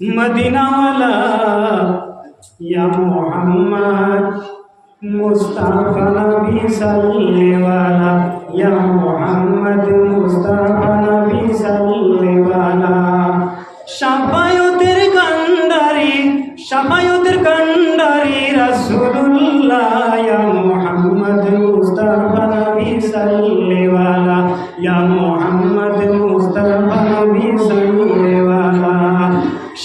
মদিনাওয়ালা, ইয়া মোহাম্মদ, মুস্তাফা নবী সাল্লেওয়ালা ইয়া মোহাম্মদ, মুস্তাফা নবী সাল্লেওয়ালা সাফায়তের কান্ডারি সাফায়তের কান্ডারি রাসূলুল্লাহ, ইয়া মোহাম্মদ, মুস্তাফা নবী সাল্লেওয়ালা ইয়া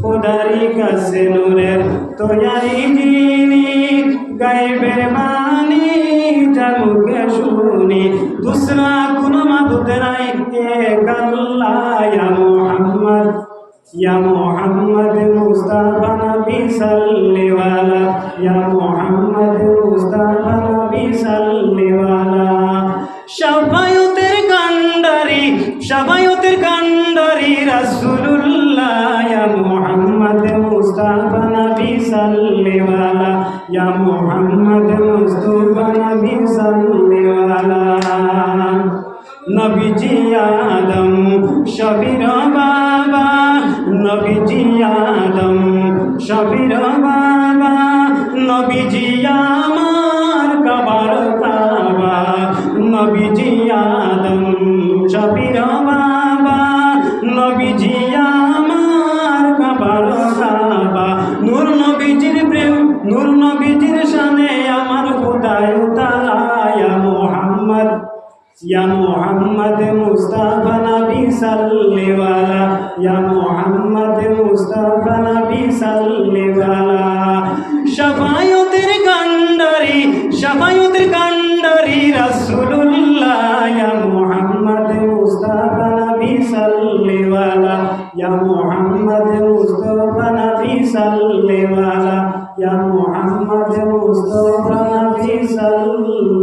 খুদারি কাছে নূরের তোয়ারি দিনি গাইবের মানি জানুকে শুনি। দুসরা কোন মাদুদ নাই এক আল্লাহ ইয়া মুহাম্মদ। ইয়া মুহাম্মদ মুস্তাফা নবী সাল্লি ওয়ালা, ইয়া মুহাম্মদ মুস্তাফা নবী সাল্লি ওয়ালা ইয়া মুহাম্মদ মুস্তাফা নবী সাল্লি ওয়ালা নবীজি আদম শবির বাবা। নবীজি আদম শবির বাবা। নবীজি আমার يا محمد يا محمد مصطفى نبي صل ولا يا محمد مصطفى نبي صل ولا شفاعتের কান্ডারি شفاعتের কান্ডারি রাসূলুল্লাহ يا محمد مصطفى نبي صل ولا يا محمد مصطفى نبي صل ولا يا মুহাম্মদ মুস্তাফা নবী সাল্লি